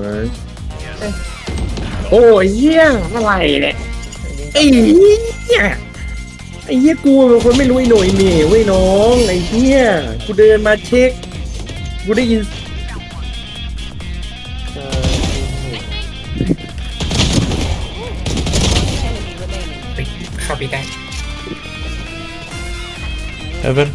วยโอ้ยเหี้ยอะไรเนี่ยไอ้เหี้ยไอ้เหี้ยกูเป็นคนไม่รู้ไอ้หน่วยนี่เว้ยน้องไอ้เหี้ยกูเดินมาเช็คกูได้ยินเออเข้าไปได้เอเวน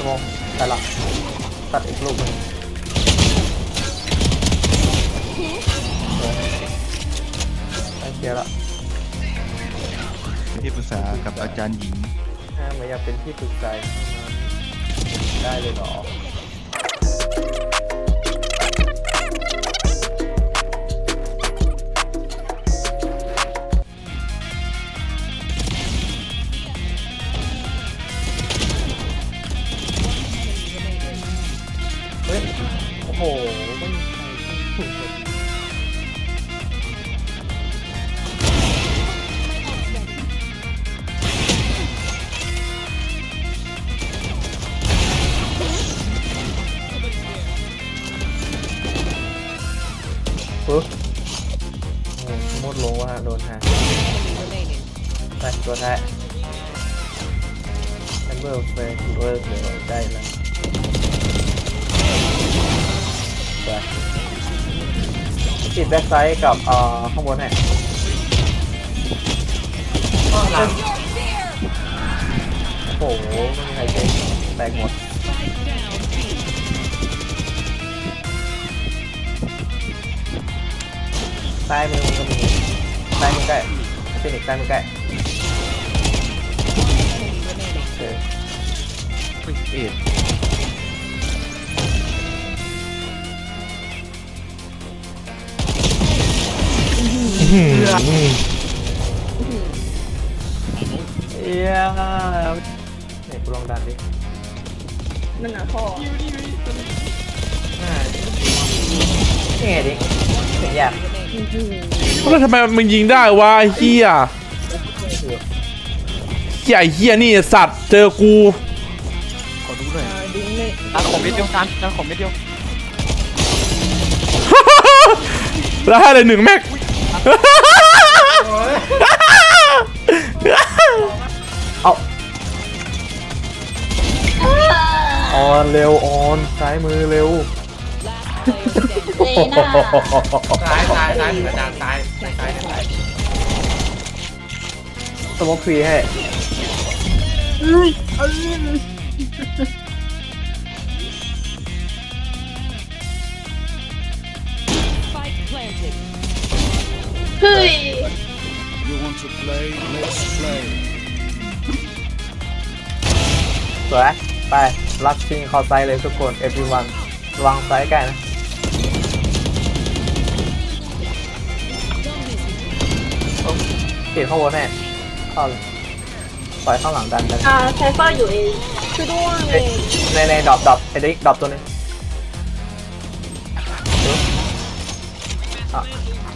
สมองแต่ละตัดอีกลูกหนึงไอเคลียร์ละที่ปรึกษากับอาจารย์หญิงอ่าเหมือนอยากเป็นที่ปรึกษาได้เลยเหรอ ตัวแท้แอนเบอร์เฟย์เวอร์เลยได้แล้วไปติดแบ็กไซด์กับเอ่อข้างบนให้ก็หลังโอ้โหไม่มีใครเจ๊งแตกหมดซ้มือมันก็มีซ้มือใกล้ฟินิกซ์ซ้มือใกล้ เอ็ดเอี้ยเนี่ยกูลองดันดินั่นน่ะพ่ออ่านี่ไงดิเสียงยากแล้วทำไมมึงยิงได้วะไอ้เฮียเฮียไอ้เฮียนี่สัตว์เจอกู ตัดผมนิดเดียวกันตัดผมนิดเดียวแล้วให้เลยหนึ่งแม็ก เอาออนเร็วออนซ้ายมือเร็วเลน่าซ้ายซ้ายซ้ายอาจารย์ซ้ายซ้ายซ้ายสมองฟรีให้ เฮ้ย You want to play? Let's play. สวยไปลักชิงเข้าไซด์เลยทุกคน everyone ระวังซ้ายใกล้นะโอ้ติดข้างบนแน่เข้าเลยปล่อยข้างหลังดันดันอ่าไซเฟอร์อยู่เองช่วยด้วยเอ้ยในในดรอปดรอปไอ้ดิดรอปตัวหนึ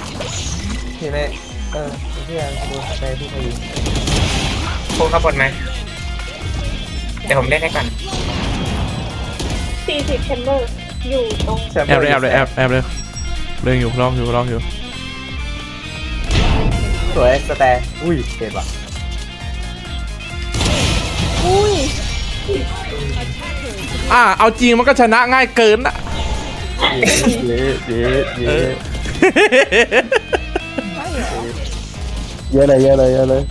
อะอยู่ในเออไอ้เพื่อนดูในที่เขาอยู่โค้งข้างบนไหมเดี๋ยวผมเล่นให้ก่อนสี่สิบแชมเบอร์ อยู่ตรงแชมแอบเลยเบแอร์บเลยแอบแอบเลยเล่นอยู่ลองอยู่ลองอยู่สวยสแตร์อุ้ยเจ็บว่ะอุ้ยอะเอาจริงมันก็ชนะง่ายเกินอะเย้เย้เย้เยอะเลยเยอะเลยเยอะ เลย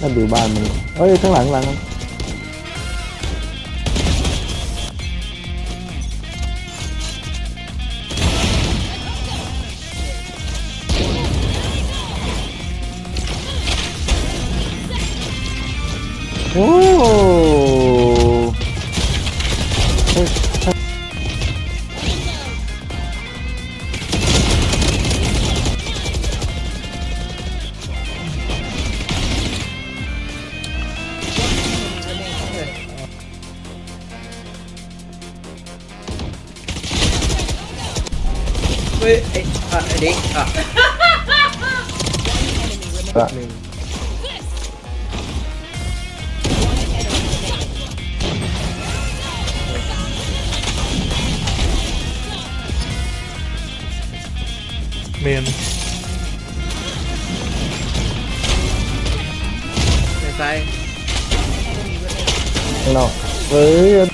นั่นดูบ้านมันเอ้ยข้า เมนในซ้ายข้างนอกเฮ้ย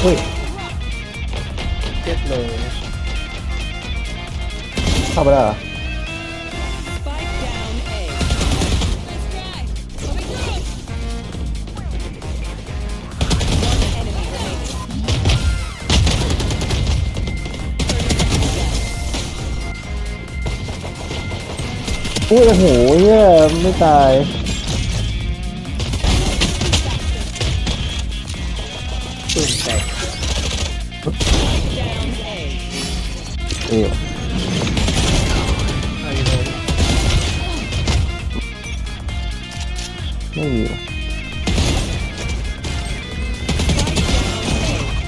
เฮ้ยเจ็ดเลยเข้าไปแล้วเหรอ อุ้ยโอ้โหเหี้ยไม่ตายตุ่มแตกเอ๋เอาอยู่เลยไม่มีหรอ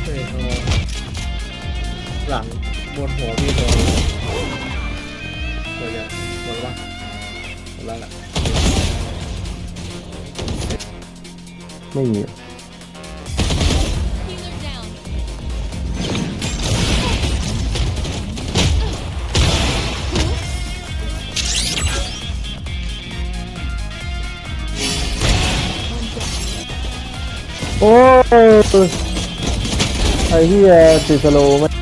เฮ้ยเอาหลังบนหัวพี่โดน แล้วล่ะไม่มีหรอโอ้ยไอ้เหี้ยติดสโลว์ไหมไม่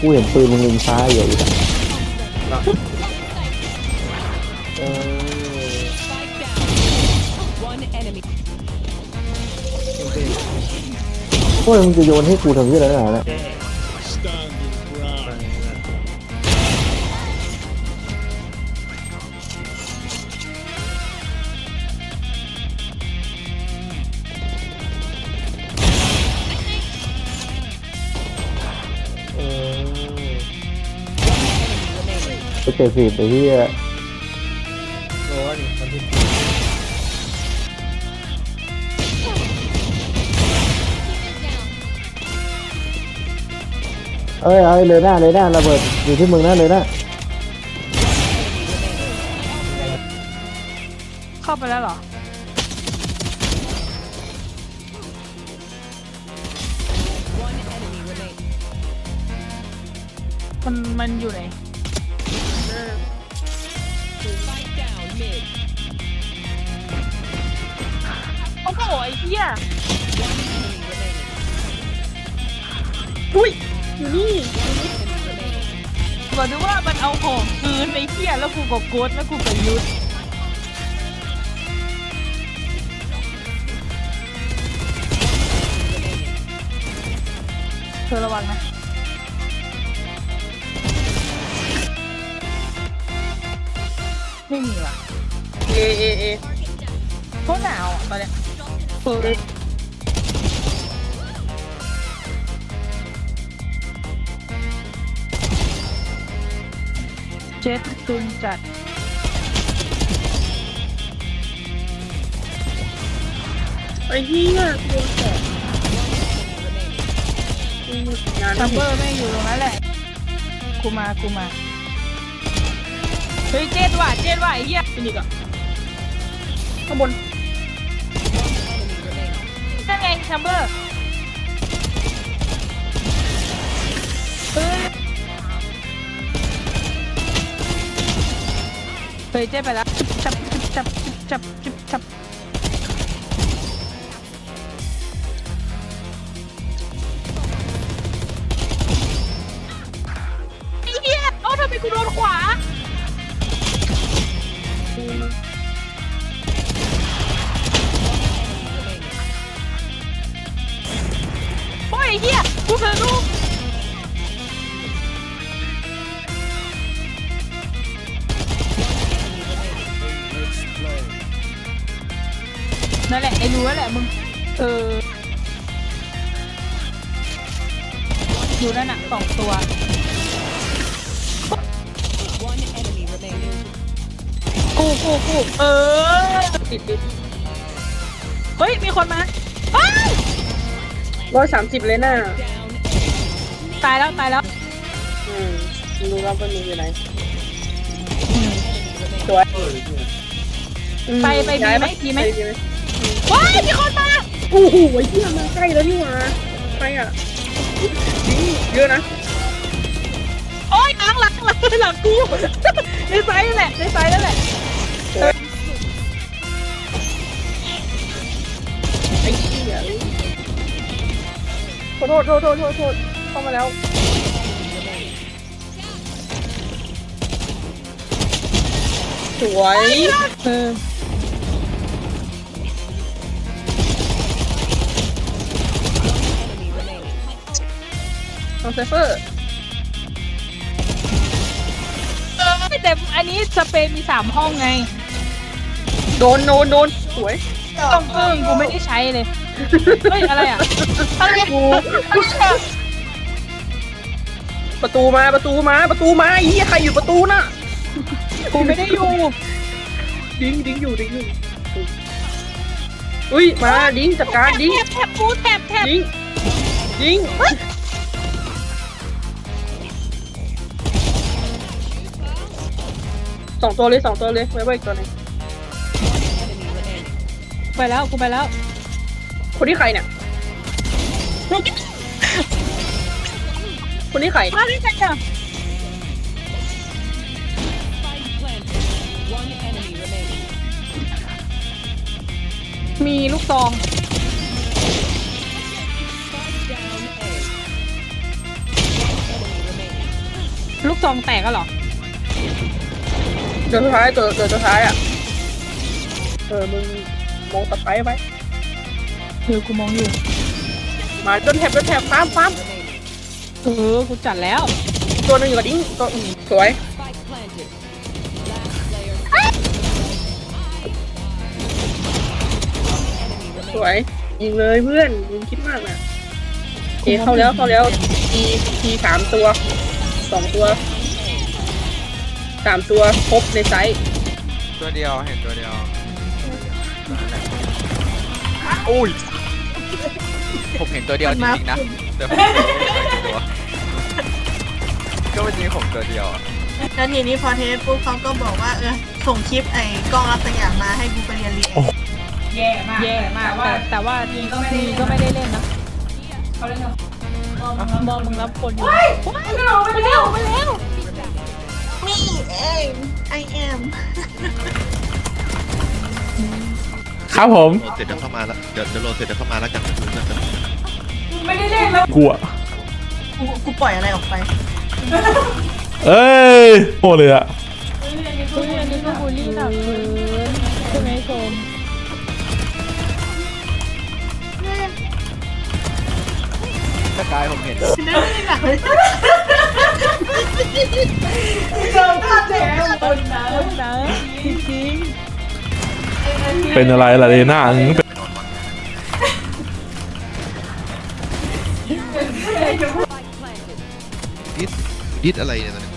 กูเห็นปืนมึงยิงซ้ายอยู่อีกอะโอ้โอ้ยมึงจะโยนให้กูทำยี่อะไรขนาดนั้นอะ ไปเจ็ดสิบไอ้เหี้ยโหนี่คนที่เอ้ยเอ้ยเลยหน้าเลยหน้าระเบิดอยู่ที่มึงนะเลยหน้าเข้าไปแล้วเหรอ มันมันอยู่ไหน โอ้โหไอ้เหี้ยอุ้ย อยู่นี่บอกดูว่ามันเอาของคืนไอ้เหี้ยแล้วกูก็กดแล้วกูก็ยุดเธอระวังนะ ไม่มีว่ะเอเอเอโคตรหนาวอะตอนเนี้ยเปิดเจ็ดตุนจัดไอ้เหี้ยตัวแสบซัมเบอร์ไม่งอยู่ตรงนั้นแหละกูมากูมาเฮ้ยเจ็ดว่ะเจ็ดว่ะไอ้เหี้ยเป็นอีกอะข้างบนนั่นไงซัมเบอร์เฮ้ยเฮ้ยเจ๊ไปแล้วจับจับจับจับจับไอ้เหี้ยเอ้าทำไมกูโดนขวา อยู่นั่นน่ะสองตัวกูกูกูเออติดติดเฮ้ย มีคนมาเฮ้ยร้อยสามสิบเลยน่ะตายแล้วตายแล้ว อืมรู้แล้วว่ามึงอยู่ไหนสวยอืมไปไปบีย้ายไหมบีไหมปบีไหมว้ายมีคนมา โอ้โหไอ้เหี้ยมาใกล้แล้วนี่หว่าใครอะ ยิงเยอะนะโอ้ยหลังหลังหลังหลังกูในไซส์นั่นแหละในไซส์นั่นแหละไอ้เหี้ยขอโทษโทษโทษโทษโทษเข้ามาแล้วสวยเออ น้องไซเฟอร์แต่อันนี้สเปนมีสามห้องไง โดนโดนโดนสวยต้องเพิ่มกูไม่ได้ใช้เลย เฮ้ย อะไรอะอะไรอะอะไรอะประตูมาประตูมาประตูมาไอ้เหี้ยใครอยู่ประตูน่ะกูไม่ได้อยู่ ดิ้งดิ้งอยู่ดิ้งอยู่อุ้ยมาดิ้งจัดการดิ้งแถบแถบกูแถบแถบดิ้งดิ้ง สองตัวเลยสองตัวเลยไว้ไว้อีกตัวหนึงไปแล้วกูไปแล้วคนที่ใครเนี่ยคนที่ใครมาได้ไงอะมีลูกซองลูกซองแตกก็หรอ ตัวสุดท้ายตัวตัวสุดท้ายอะเออมึงมองตะไคร้ไว้คือกูมองอยู่ มาจนแถบจนแถบฟ้ามฟ้ามเออ กูจัดแล้ว ตัวหนึงอยู่กับดิ้งตัวอืมสวยสวย ยิงเลยเพื่อนยิงคิดมากนะเอเข้าแล้วเข้าแล้วทีทีสามตัวสองตัว สามตัวครบในไซส์ตัวเดียวเห็นตัวเดียวอุ้ยผมเห็นตัวเดียวจริงๆนะแต่ผมไม่รู้ว่ากี่ตัวก็มันมีผมตัวเดียวอะแล้วทีนี้พอเทสปุ๊บเขาก็บอกว่าเออส่งคลิปไอ้กล้องรับสยามมาให้กูไปเรียนเรียนแย่มากแย่มากแต่แต่ว่าทีก็ไม่ได้ก็ไม่ได้เล่นนะเขาเล่นมองมึงรับคนอยู่ไปแล้วไปแล้วไปแล้ว มีเอง I am ครับผมโหลดเสร็จเดี๋ยวเข้ามาแล้วเดี๋ยวเดี๋ยวโหลดเสร็จเดี๋ยวเข้ามาแล้วกันคืนกันกลัวกูกูปล่อยอะไรออกไปเอ้ยโหเลยอะเฮ้ยอันนี้ก็บูลลี่หนักเกินใช่ไหมชมถ้ากายผมเห็นไม่ได้หนักเลย คนนะจริงเป็นอะไรล่ะเลน่ามึงเป็นดิดดิดอะไรเนี่ยตอนนี้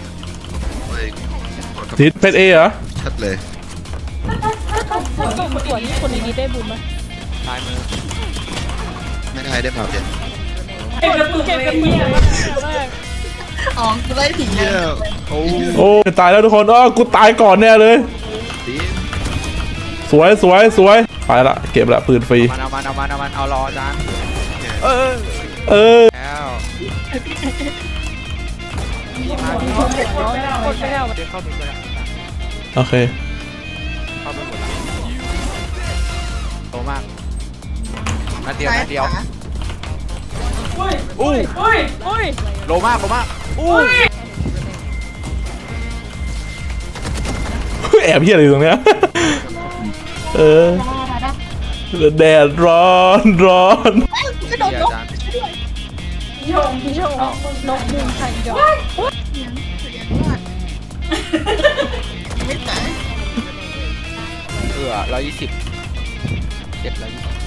โอ้ยทิศเป็นเอเหรอชัดเลยๆส่วนส่วนนี้คนนี้ได้บุญไหมตายมือไม่ได้ได้เปล่าเดี๋ยวเก็บกระปุกเก็บกระปุกมาก อ๋อกูไล่ผีเหี้ยโอ้โอ้ตายแล้วทุกคนอ้อกูตายก่อนแน่เลยดิดสวยสวยสวยไปละเก็บละปืนฟรี มันเอามันเอามันเอามันเอารอจานเออเออแล้วมีมาคนไปแล้วเดี๋ยวเข้าไปแล้วโอเคเข้าไปหมดแล้วโตมากนัดเดียวซ้ายนัดเดียวขวาอู้อุ้ยอุ้ยโลมากโลมาก อู้แอบเฮียอะไรอยู่ตรงเนี้ยเออแดดร้อนร้อนเดียวจานโยงยงนกมุงไข่ยอเสียงเสียงรอดไม่ตายเออร้อยยี่สิบเจ็ดร้อยยี่สิบ